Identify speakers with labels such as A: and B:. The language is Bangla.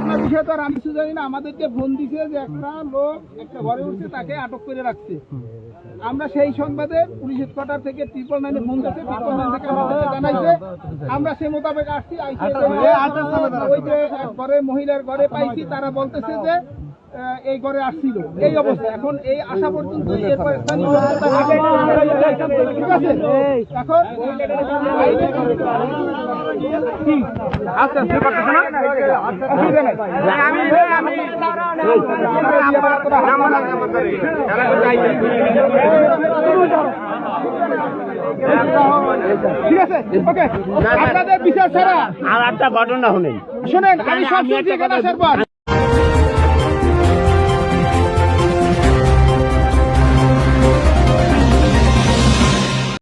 A: বিষয়ে তো আর আমি কিছু জানি না। আমাদেরকে ফোন দিছে যে একটা লোক একটা ঘরে উঠছে তাকে আটক করে রাখছে। আমরা সেই সংবাদে পুলিশ হেডকোয়ার্টার থেকে ট্রিপল নাইনে ফোন করছে ট্রিপল নাইন থেকে আমাদেরকে জানাইছে। আমরা সেই মোতাবেক আসছি ওই যে ঘরে মহিলার ঘরে পাইছি তারা বলতেছে যে এই ঘরে আসছিল। এই অবস্থা। এখন এই আসা পর্যন্ত এরপর স্থানীয় ঠিক আছে? এখন
B: সে পারতেছে না
A: অসুবিধা নাই। ঠিক আছে? ওকে আপনাদের বিচার ছাড়া
B: আর একটা ঘটনা হলেই
A: শুনেন আমি সব শুনছি আসার পর